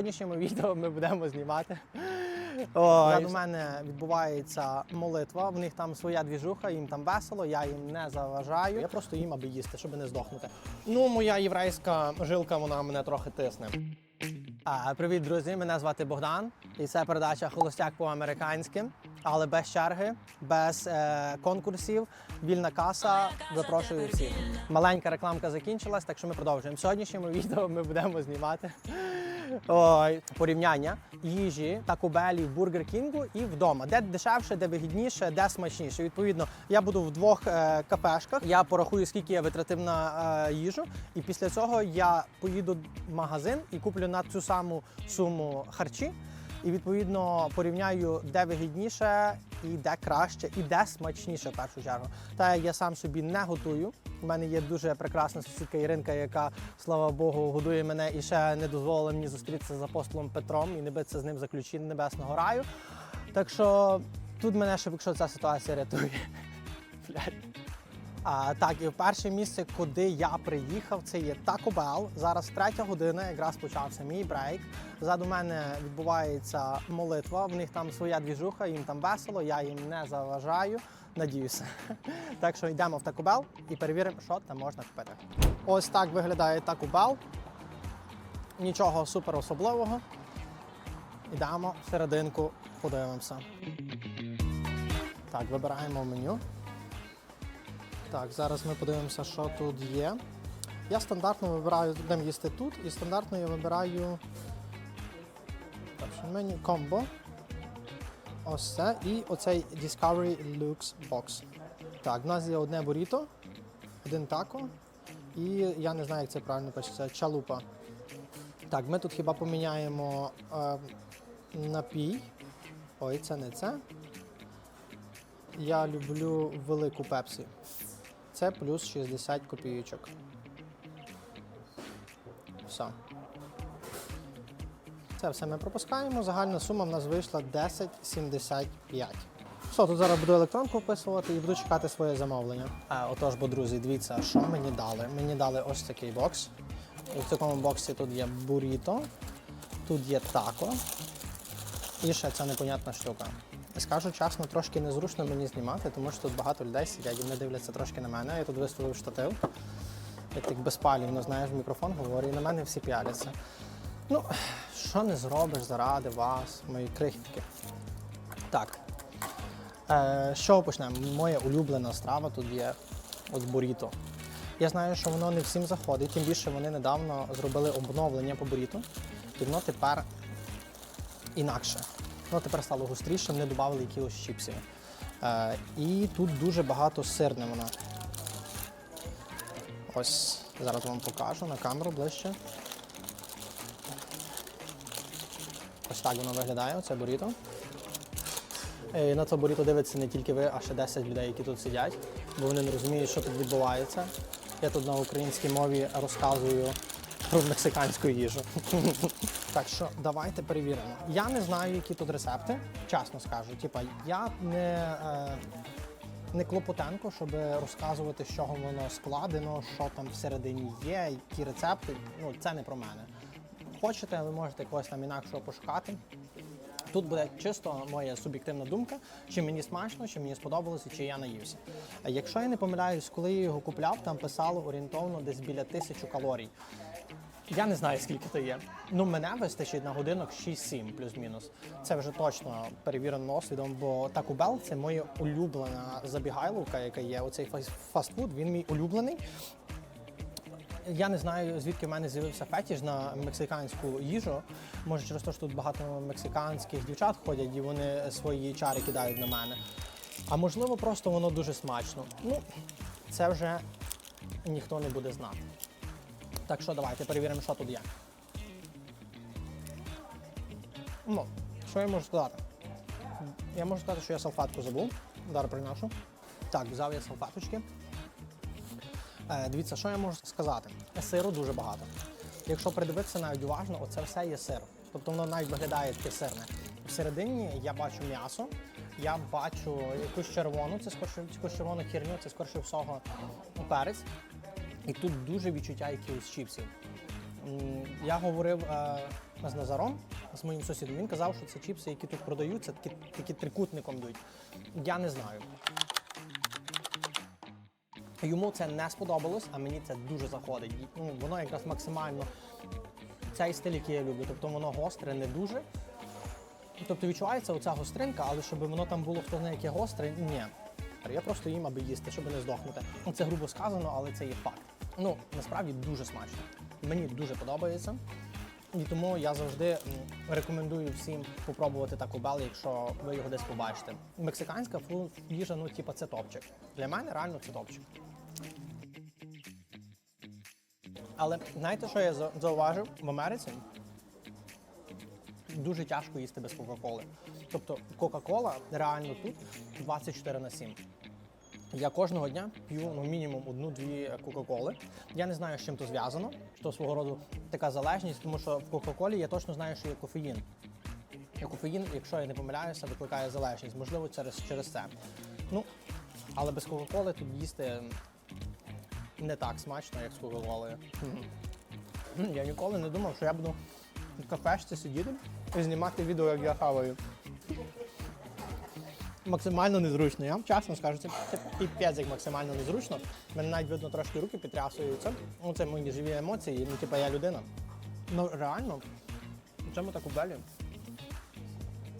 сьогоднішньому відео ми будемо знімати. Ой. У мене відбувається молитва, в них там своя двіжуха, їм там весело, я їм не заважаю. Я просто їм, аби їсти, щоб не здохнути. Ну, моя єврейська жилка, вона мене трохи тисне. А, привіт, друзі! Мене звати Богдан, і це передача Холостяк по-американськи, але без черги, без е, конкурсів, вільна каса. Запрошую всіх. Маленька рекламка закінчилась, так що ми продовжуємо. В сьогоднішньому відео ми будемо знімати порівняння їжі та кубелі в Бургер Кінгу і вдома. Де дешевше, де вигідніше, де смачніше. Відповідно, я буду в двох е, кафешках. Я порахую, скільки я витратив на е, їжу, і після цього я поїду в магазин і куплю на цю саму суму харчі. І відповідно порівняю, де вигідніше, і де краще, і де смачніше в першу чергу. Та я сам собі не готую. У мене є дуже прекрасна сусідка Іринка, яка, слава Богу, годує мене і ще не дозволила мені зустрітися з апостолом Петром і не битися з ним за ключі небесного раю. Так що тут мене ще, якщо ця ситуація рятує. А, так, і перше місце, куди я приїхав, це є Taco Bell. Зараз третя година, якраз почався мій брейк. Ззаду мене відбувається молитва. В них там своя двіжуха, їм там весело, я їм не заважаю. Надіюся. Так що йдемо в Taco Bell і перевіримо, що там можна купити. Ось так виглядає Taco Bell. Нічого супер особливого. Йдемо всерединку, подивимося. Так, вибираємо меню. Так, зараз ми подивимося, що тут є. Я стандартно вибираю, будемо їсти тут, і стандартно я вибираю меню комбо. Ось це. І оцей Discovery Lux Box. Так, в нас є одне буріто, один тако. І я не знаю, як це правильно пишеться, чалупа. Так, ми тут хіба поміняємо е, напій. Ой, це не це. Я люблю велику пепсі. Це плюс 60 копійочок. Все. Це все ми пропускаємо. Загальна сума в нас вийшла 10,75. Все, тут зараз буду електронку вписувати і буду чекати своє замовлення. А, отож, бо друзі, дивіться, що мені дали. Мені дали ось такий бокс. І в такому боксі тут є буріто, тут є тако. І ще ця непонятна штука. Скажу чесно, трошки незручно мені знімати, тому що тут багато людей сидять і вони дивляться трошки на мене. Я тут виставив штатив. Я так безпалівно, знаєш, мікрофон говорю, і на мене всі п'яляться. Ну, що не зробиш заради вас, мої крихітки. Так. Е, чого почнемо? Моя улюблена страва тут є от буріто. Я знаю, що воно не всім заходить, тим більше вони недавно зробили обновлення по буріто. І воно тепер інакше. Воно тепер стало густрішим, не додали якихось чіпсів. Е, і тут дуже багато сирне воно. Ось, зараз вам покажу на камеру ближче. Ось так воно виглядає, оце буріто. Е, На це буріто дивиться не тільки ви, а ще 10 людей, які тут сидять, бо вони не розуміють, що тут відбувається. Я тут на українській мові розказую про мексиканську їжу. Так що давайте перевіримо. Я не знаю, які тут рецепти, чесно скажу. Типа, я не, е, не клопотенко, щоб розказувати, з чого воно складено, що там всередині є, які рецепти. Ну, це не про мене. Хочете, ви можете когось там інакшого пошукати. Тут буде чисто моя суб'єктивна думка, чи мені смачно, чи мені сподобалося, чи я наївся. Якщо я не помиляюсь, коли я його купляв, там писало орієнтовно десь біля тисячу калорій. Я не знаю, скільки це є. Ну, мене вистачить на годинок 6-7 плюс-мінус. Це вже точно перевірено досвідом, бо Taco Bell – це моя улюблена забігайловка, яка є. Оцей фас- фастфуд, він мій улюблений. Я не знаю, звідки в мене з'явився фетіш на мексиканську їжу. Може, через те, що тут багато мексиканських дівчат ходять і вони свої чари кидають на мене. А можливо, просто воно дуже смачно. Ну, це вже ніхто не буде знати. Так що давайте перевіримо, що тут є. Ну, що я можу сказати? Я можу сказати, що я салфатку забув. Зараз приношу. Так, взяв я салфаточки. Е, дивіться, що я можу сказати? Сиру дуже багато. Якщо придивитися навіть уважно, оце все є сир. Тобто воно навіть виглядає таке сирне. Всередині я бачу м'ясо, я бачу якусь червону, це скорше якусь червону херню, це скорше всього перець. І тут дуже відчуття якихось чіпсів. Я говорив е, з Назаром, з моїм сусідом. Він казав, що це чіпси, які тут продаються, такі, такі трикутником йдуть. Я не знаю. Йому це не сподобалось, а мені це дуже заходить. Ну, воно якраз максимально цей стиль, який я люблю. Тобто воно гостре, не дуже. Тобто відчувається оця гостринка, але щоб воно там було хто знає яке гостре, ні. Я просто їм, аби їсти, щоб не здохнути. Ну, Це грубо сказано, але це є факт. Ну, насправді дуже смачно. Мені дуже подобається. І тому я завжди рекомендую всім попробувати Taco Bell, якщо ви його десь побачите. Мексиканська фу- їжа, ну, типа, це топчик. Для мене реально це топчик. Але знаєте, що я зауважив в Америці? Дуже тяжко їсти без Кока-Коли. Тобто Кока-Кола реально тут 24 на 7. Я кожного дня п'ю ну, мінімум одну-дві Кока-Коли. Я не знаю, з чим то зв'язано, що свого роду така залежність, тому що в Кока-Колі я точно знаю, що є кофеїн. І кофеїн, якщо я не помиляюся, викликає залежність. Можливо, через, через це. Ну, але без Кока-Коли тут їсти не так смачно, як з Кока-Колою. Я ніколи не думав, що я буду в кафешці сидіти і знімати відео, як я хаваю. Максимально незручно, я вам чесно скажу, це, піпець як максимально незручно. Мене навіть видно трошки руки підтрясуються. Ну, це мої живі емоції, ну, типу, я людина. Ну, реально, в цьому таку белі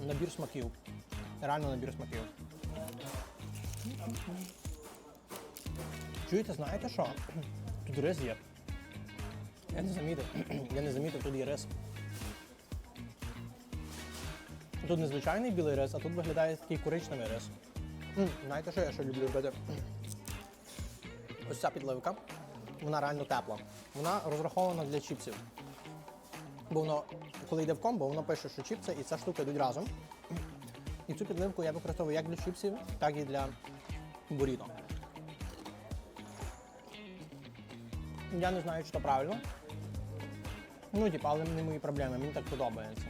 набір смаків. Реально набір смаків. Чуєте, знаєте що? Тут рис є. Я не замітив. Я не замітив, тут є рис. Тут не звичайний білий рис, а тут виглядає такий коричневий рис. М, Знаєте, що я ще люблю робити? Ось ця підливка, вона реально тепла. Вона розрахована для чіпсів. Бо воно, коли йде в комбо, воно пише, що чіпси і ця штука йдуть разом. І цю підливку я використовую як для чіпсів, так і для буріто. Я не знаю, чи то правильно. Ну, типу, але не мої проблеми, мені так подобається.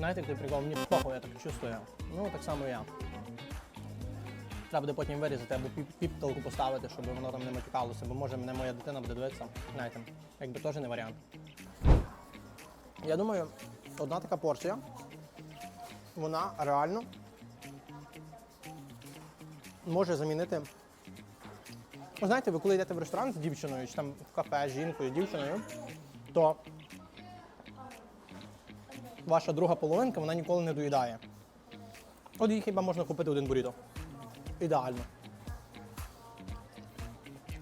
Знаєте, який прикол? Мені похуй, я так чувствую. Ну, так само я. Треба буде потім вирізати або піп- піпталку поставити, щоб воно там не матюкалося, бо може мене моя дитина буде дивитися. Знаєте, якби теж не варіант. Я думаю, одна така порція, вона реально може замінити. Ну, знаєте, ви коли йдете в ресторан з дівчиною, чи там в кафе з жінкою, дівчиною, то ваша друга половинка вона ніколи не доїдає. От їй хіба можна купити один буріто. Ідеально.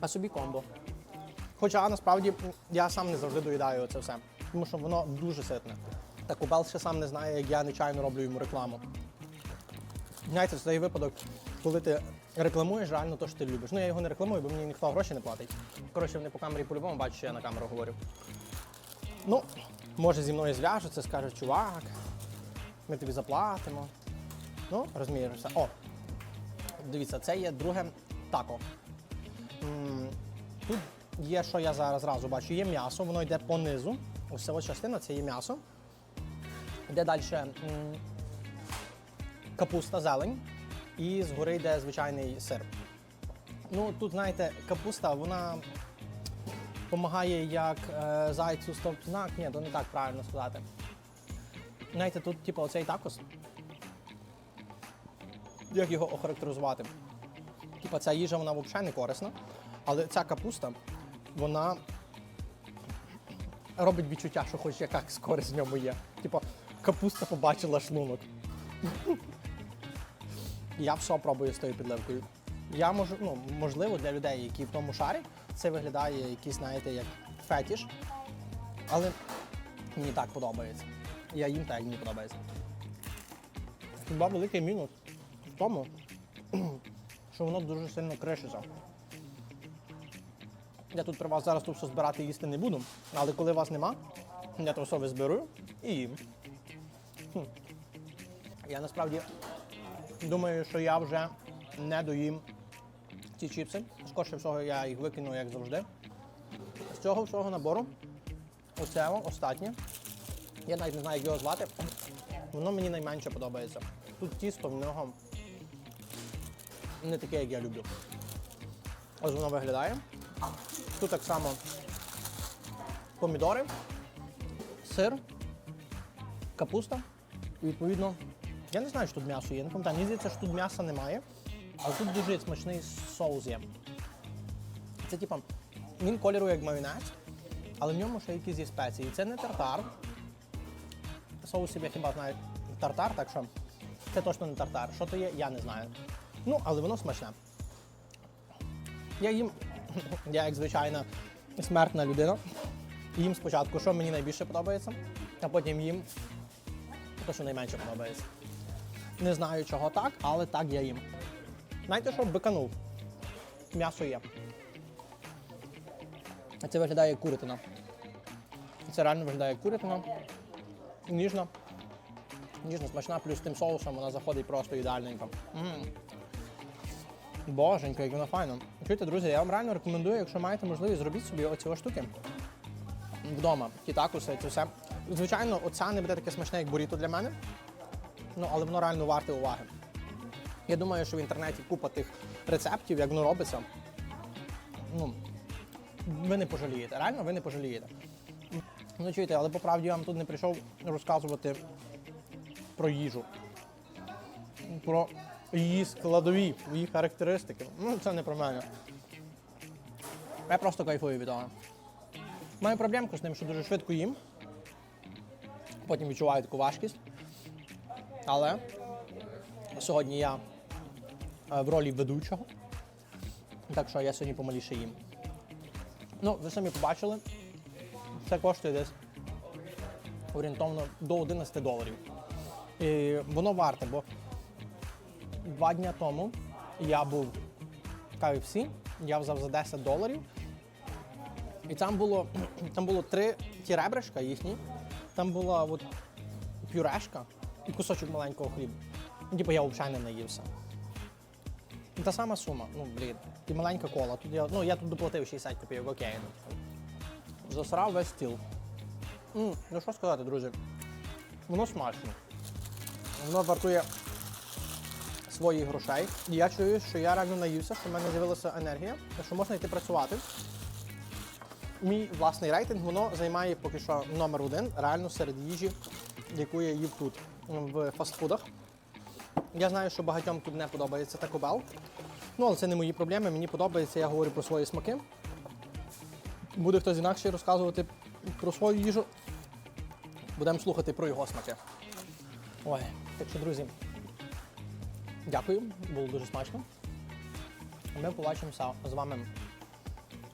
А собі комбо. Хоча насправді я сам не завжди доїдаю це все, тому що воно дуже ситне. Та Кубел ще сам не знає, як я нечайно роблю йому рекламу. Знаєте, це той випадок, коли ти рекламуєш реально те, що ти любиш. Ну я його не рекламую, бо мені ніхто гроші не платить. Коротше, вони по камері по-любому бачать, що я на камеру говорю. Ну, може зі мною зв'яжуться, скажуть, чувак, ми тобі заплатимо. Ну, розумієш все. О, дивіться, це є друге тако. Тут є, що я зараз зразу бачу, є м'ясо, воно йде по низу. Ось ось частина це є м'ясо. Йде далі капуста, зелень, і згори йде звичайний сир. Ну, тут, знаєте, капуста, вона допомагає як е, зайцю стоп-знак. Ні, то не так правильно сказати. Знаєте, тут, типу, оцей такос. Як його охарактеризувати? Типа ця їжа вона взагалі не корисна, але ця капуста, вона робить відчуття, що хоч якась користь в ньому є. Типа, капуста побачила шлунок. Я все пробую з тою підливкою. Я можу, ну, можливо, для людей, які в тому шарі, це виглядає якийсь, знаєте, як фетіш. Але мені так подобається. Я їм так, мені подобається. Хіба великий мінус в тому, що воно дуже сильно кришиться. Я тут при вас зараз тут все збирати їсти не буду, але коли вас нема, я то все зберу і їм. Я насправді думаю, що я вже не доїм ці чіпси. Скорше всього я їх викину, як завжди. З цього всього набору, оце останнє. Я навіть не знаю, як його звати. Воно мені найменше подобається. Тут тісто в нього не таке, як я люблю. Ось воно виглядає. Тут так само помідори, сир капуста. І відповідно, я не знаю, що тут м'ясо є. Не пам'ятаю, мені здається, що тут м'яса немає. Але тут дуже смачний соус є. Це типа, він кольору як майонез, але в ньому ще якісь є спеції. Це не тартар. Соусів я хіба знаю тартар, так що це точно не тартар. Що то є, я не знаю. Ну, але воно смачне. Я їм, я як звичайна смертна людина, їм спочатку, що мені найбільше подобається, а потім їм те, що найменше подобається. Не знаю, чого так, але так я їм. Знаєте, що биканув? М'ясо є. А це виглядає як курятина. Це реально виглядає як курятина. Ніжна. Ніжна, смачна, плюс тим соусом вона заходить просто ідеальненько. М. Боженько, як вона файно. Чуєте, друзі, я вам реально рекомендую, якщо маєте можливість, зробіть собі оці штуки вдома. Ті такуси, це все. Звичайно, оця не буде таке смачне, як буріто для мене. Ну, але воно реально варте уваги. Я думаю, що в інтернеті купа тих рецептів, як воно робиться. Ну, ви не пожалієте. Реально, ви не пожалієте. Ну, чуєте, але по правді я вам тут не прийшов розказувати про їжу. Про її складові, її характеристики. Ну, це не про мене. Я просто кайфую від того. Маю проблемку з тим, що дуже швидко їм. Потім відчуваю таку важкість. Але сьогодні я в ролі ведучого. Так що я сьогодні помаліше їм. Ну, ви самі побачили, це коштує десь орієнтовно до 11 доларів. І воно варте, бо два дні тому я був в KFC, я взяв за 10 доларів. І там було, там було три ті ребришка їхні, там була от пюрешка і кусочок маленького хліба. Типу я взагалі не наївся. Та сама сума, ну блін, і маленька кола. Тут я, ну, я тут доплатив 60 копійок, окей. ну. Засрав весь стіл. М, ну що сказати, друзі? Воно смачно. Воно вартує своїх грошей. І я чую, що я реально наївся, що в мене з'явилася енергія, що можна йти працювати. Мій власний рейтинг воно займає поки що номер один реально серед їжі, яку я їв тут в фастфудах. Я знаю, що багатьом тут не подобається Taco Bell. Ну, але це не мої проблеми. Мені подобається, я говорю про свої смаки. Буде хтось інакше розказувати про свою їжу. Будемо слухати про його смаки. Ой, так що, друзі, дякую, було дуже смачно. Ми побачимося з вами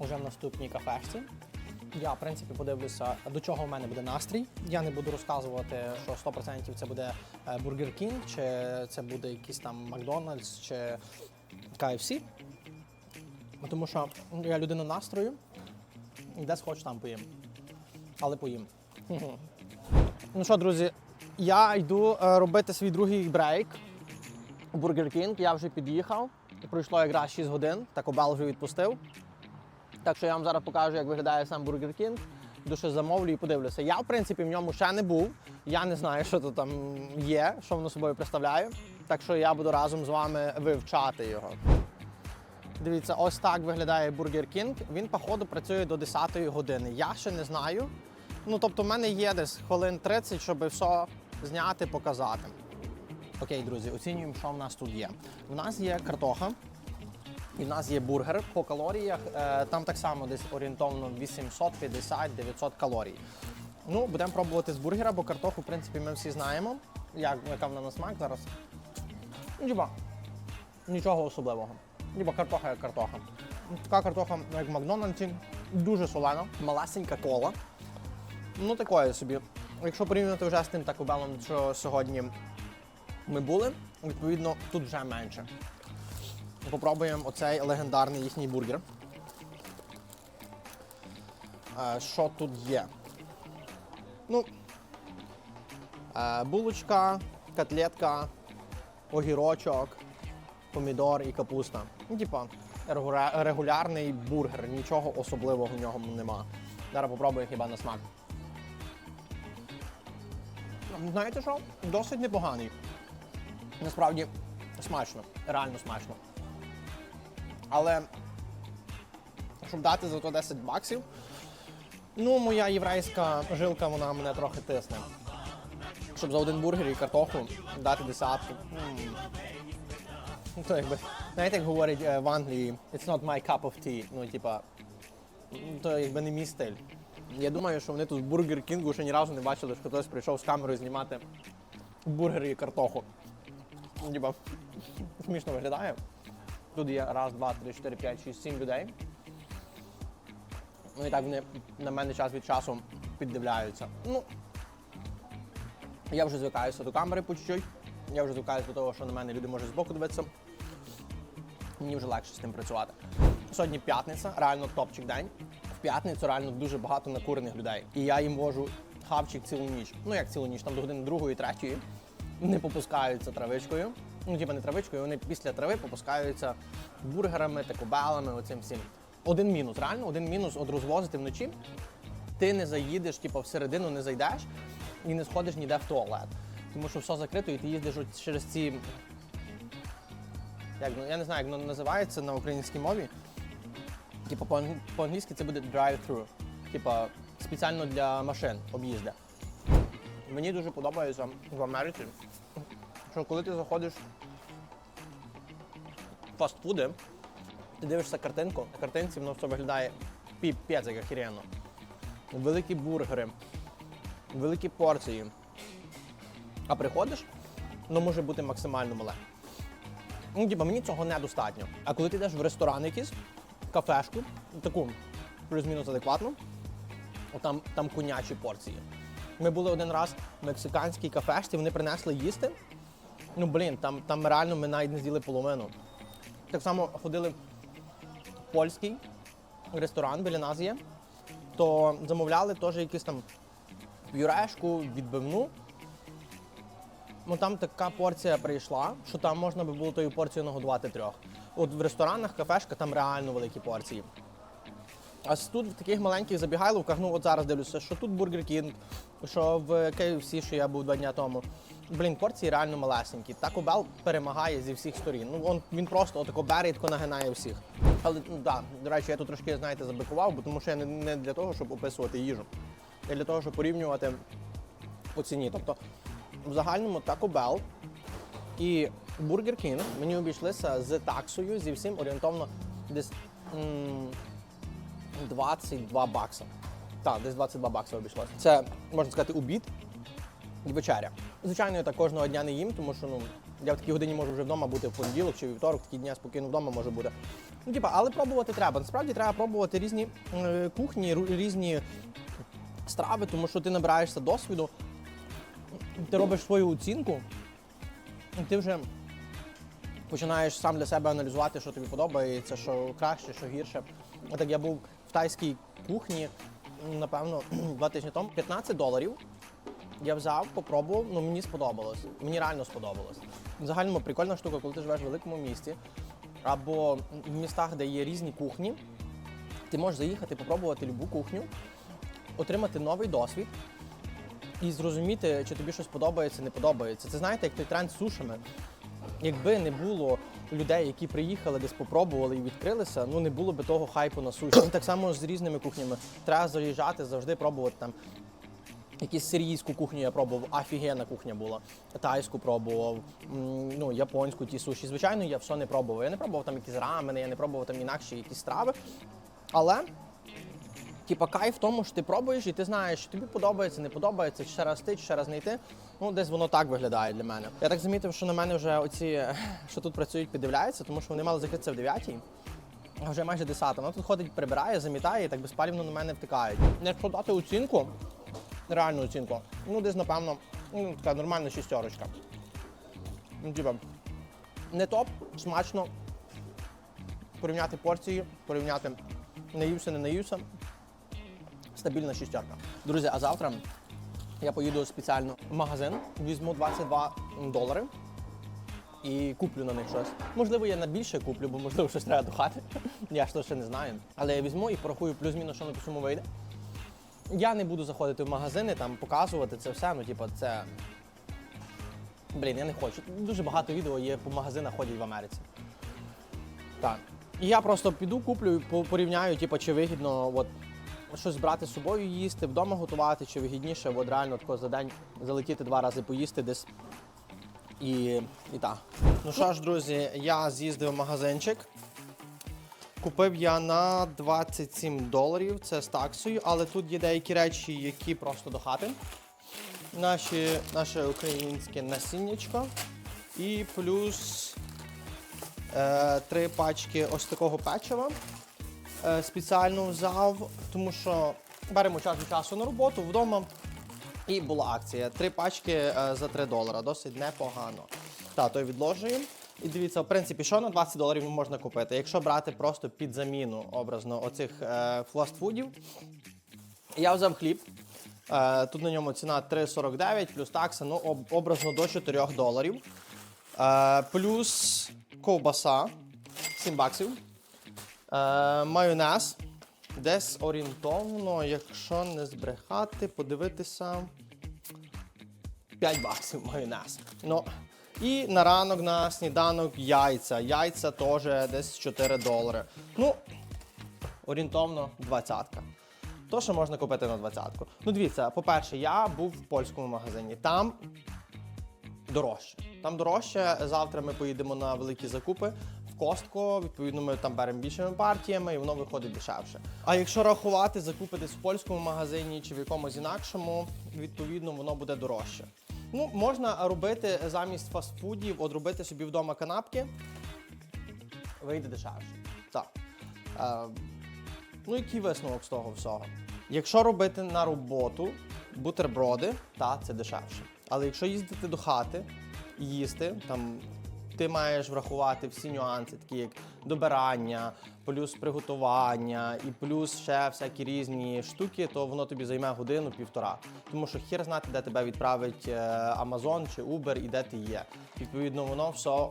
вже в наступній кафешці. Я, в принципі, подивлюся, до чого в мене буде настрій. Я не буду розказувати, що 100% це буде е, Burger King, чи це буде якийсь там Макдональдс, чи KFC. Тому що я людина настрою, де схочу, там поїм. Але поїм. Ну що, друзі, я йду е, робити свій другий брейк. Burger King. Я вже під'їхав. Пройшло якраз 6 годин, так обал відпустив. Так що я вам зараз покажу, як виглядає сам Burger King. Щось замовлю і подивлюся. Я, в принципі, в ньому ще не був. Я не знаю, що тут там є, що воно собою представляє. Так що я буду разом з вами вивчати його. Дивіться, ось так виглядає Burger King. Він, походу, працює до 10 години. Я ще не знаю. Ну, тобто, в мене є десь хвилин 30, щоб все зняти, показати. Окей, друзі, оцінюємо, що в нас тут є. У нас є картоха, і в нас є бургер по калоріях. е, Там так само десь орієнтовно 850-900 калорій. Ну, будемо пробувати з бургера, бо картоху, в принципі, ми всі знаємо, як, яка вона на смак зараз. Ну, Діба, нічого особливого. Діба картоха як картоха. Така картоха, як в Макдональдсі, дуже солена, малесенька кола. Ну, такої собі. Якщо порівняти вже з тим такобелом, що сьогодні ми були, відповідно, тут вже менше. Попробуємо оцей легендарний їхній бургер. Е, Що тут є? Ну, е, булочка, котлетка, огірочок, помідор і капуста. Ну, типа, регулярний бургер, нічого особливого в ньому нема. Зараз попробую хіба на смак. Знаєте що? Досить непоганий. Насправді смачно, реально смачно. Але щоб дати за то 10 баксів, ну, моя єврейська жилка, вона мене трохи тисне. щоб за один бургер і картоху дати десятку. Ну, то якби, знаєте, як говорять е, в Англії, it's not my cup of tea. Ну, типа, то якби не мій стиль. Я думаю, що вони тут в Бургер Кінгу ще ні разу не бачили, що хтось прийшов з камерою знімати бургери і картоху. Типа, смішно виглядає. Тут є раз, два, три, чотири, п'ять, шість, сім людей. Ну і так вони на мене час від часу піддивляються. Ну, я вже звикаюся до камери по чуть-чуть. Я вже звикаюся до того, що на мене люди можуть збоку дивитися. Мені вже легше з тим працювати. Сьогодні п'ятниця, реально топчик день. В п'ятницю реально дуже багато накурених людей. І я їм вожу хавчик цілу ніч. Ну як цілу ніч, там до години другої, третьої. Не попускаються травичкою. Ну, типа не травичкою, вони після трави попускаються бургерами, такобелами, оцим всім. Один мінус, реально, один мінус от розвозити вночі. Ти не заїдеш, типу, всередину не зайдеш і не сходиш ніде в туалет. Тому що все закрито, і ти їздиш от через ці. Як, ну, я не знаю, як воно називається на українській мові. Типу, по- по-англійськи це буде drive-thru. Типа спеціально для машин об'їзди. Мені дуже подобається в Америці, що коли ти заходиш в фастфуди, ти дивишся картинку, на картинці воно все виглядає піпець як охеренно. Великі бургери, великі порції. А приходиш, воно може бути максимально мале. Ну, типа, мені цього недостатньо. А коли ти йдеш в ресторан якийсь, кафешку, таку плюс-мінус адекватну, там, там конячі порції. Ми були один раз в мексиканській кафешці, вони принесли їсти. Ну, блін, там, там реально ми навіть не з'їли половину. Так само ходили в польський ресторан біля нас є, то замовляли теж якусь там пюрешку, відбивну. Ну там така порція прийшла, що там можна би було тою порцією нагодувати трьох. От в ресторанах, кафешках там реально великі порції. А тут в таких маленьких забігайловках, ну от зараз дивлюся, що тут Burger King, що в KFC, що я був два дня тому. Блін, порції реально малесенькі. Taco Bell перемагає зі всіх сторін. Ну он, він просто отако бере тако нагинає всіх. Але ну да, до речі, я тут трошки, знаєте, забикував, бо тому що я не, не для того, щоб описувати їжу, а для того, щоб порівнювати по ціні. Тобто в загальному Taco Bell і Burger King мені обійшлися з таксою, зі всім орієнтовно десь м, 22 бакса. Так, десь 22 бакси обійшлося. Це, можна сказати, обід і вечеря. Звичайно, я так кожного дня не їм, тому що ну, я в такій годині можу вже вдома бути в понеділок чи вівторок, такі дня спокійно вдома може бути. Ну, типа, але пробувати треба. Насправді треба пробувати різні е, кухні, різні страви, тому що ти набираєшся досвіду, ти робиш свою оцінку, і ти вже починаєш сам для себе аналізувати, що тобі подобається, що краще, що гірше. Так я був в тайській кухні, напевно, два тижні тому. 15 доларів. Я взяв, попробував, ну мені сподобалось. Мені реально сподобалось. В загальному прикольна штука, коли ти живеш в великому місті або в містах, де є різні кухні, ти можеш заїхати, попробувати любу кухню, отримати новий досвід і зрозуміти, чи тобі щось подобається, не подобається. Це знаєте, як той тренд з сушами. Якби не було людей, які приїхали, десь попробували і відкрилися, ну не було би того хайпу на суші. Ну, Так само з різними кухнями. Треба заїжджати, завжди пробувати там. Якусь сирійську кухню я пробував, офігенна кухня була. Тайську пробував, ну, японську ті суші. Звичайно, я все не пробував. Я не пробував там якісь рамени, я не пробував там інакші якісь страви. Але Типа кайф в тому, що ти пробуєш і ти знаєш, що тобі подобається, не подобається, чи ще раз ти, чи ще раз не йти. Ну, десь воно так виглядає для мене. Я так замітив, що на мене вже оці, що тут працюють, піддивляються, тому що вони мали закритися в 9 а вже майже 10. Вона тут ходить, прибирає, замітає і так безпалівно на мене втикають. Якщо дати оцінку, реальну оцінку, ну десь, напевно, ну, така нормальна шістерочка. Ну, типа, не топ, смачно. Порівняти порції, порівняти наївся, не наївся стабільна шістерка. Друзі, а завтра я поїду спеціально в магазин, візьму 22 долари і куплю на них щось. Можливо, я на більше куплю, бо можливо щось треба до хати. Я ж то ще не знаю. Але я візьму і порахую плюс-мінус, що на ту суму вийде. Я не буду заходити в магазини, там показувати це все. Ну, типу, це. Блін, я не хочу. Дуже багато відео є по магазинах ходять в Америці. Так. І я просто піду, куплю порівняю, типу, чи вигідно от, щось брати з собою їсти, вдома готувати, чи вигідніше, от реально тако за день залетіти два рази поїсти десь. І, і так. Ну що ж, друзі, я з'їздив в магазинчик. Купив я на 27 доларів, це з таксою, але тут є деякі речі, які просто до хати. Наші, наше українське насіннячко. І плюс е, три пачки ось такого печива. Е, спеціально взяв, тому що беремо час від часу на роботу вдома. І була акція. Три пачки е, за 3 долара. Досить непогано. Та, то відложуємо. І дивіться, в принципі, що на 20 доларів можна купити? Якщо брати просто під заміну образно оцих е, фастфудів, я взяв хліб. Е, тут на ньому ціна 3,49 плюс такса, ну об, образно до 4 доларів. Е, плюс ковбаса 7 баксів. Е, майонез. Десь орієнтовно, якщо не збрехати, подивитися 5 баксів майонез. Ну, і на ранок на сніданок яйця. Яйця теж десь 4 долари. Ну, орієнтовно 20. То, що можна купити на 20-ку. Ну, дивіться, по-перше, я був в польському магазині. Там дорожче. Там дорожче. Завтра ми поїдемо на великі закупи Костко. Відповідно, ми там беремо більшими партіями і воно виходить дешевше. А якщо рахувати, закупи десь в польському магазині чи в якомусь інакшому, відповідно, воно буде дорожче. Ну, можна робити замість фастфудів, от робити собі вдома канапки, вийде дешевше. Так. Е, ну, який висновок з того всього? Якщо робити на роботу бутерброди, та це дешевше. Але якщо їздити до хати і їсти, там ти маєш врахувати всі нюанси, такі як добирання, плюс приготування і плюс ще всякі різні штуки, то воно тобі займе годину-півтора. Тому що хір знати, де тебе відправить е, Amazon чи Uber і де ти є. Відповідно, воно все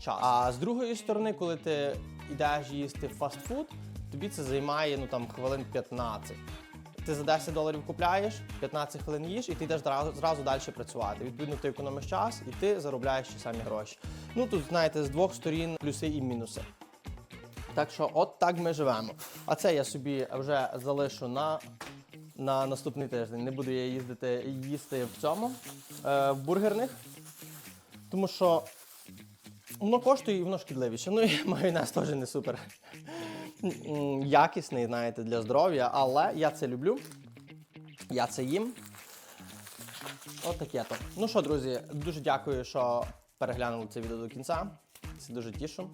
час. А з другої сторони, коли ти йдеш їсти фастфуд, тобі це займає ну там хвилин 15. Ти за 10 доларів купляєш, 15 хвилин їш, і ти йдеш зразу, зразу далі працювати. Відповідно, ти економиш час і ти заробляєш ті самі гроші. Ну тут, знаєте, з двох сторін плюси і мінуси. Так що, от так ми живемо. А це я собі вже залишу на, на наступний тиждень. Не буду я їздити їсти в цьому е, в бургерних, тому що воно коштує і воно шкідливіше. Ну і майонез теж не супер якісний, знаєте, для здоров'я, але я це люблю. Я це їм. От таке то. Ну що, друзі, дуже дякую, що переглянули це відео до кінця. Це дуже тішу.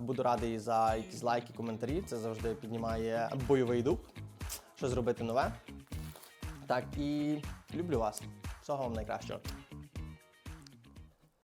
Буду радий за якісь лайки, коментарі. Це завжди піднімає бойовий дух, що зробити нове. Так і люблю вас. Всього вам найкращого.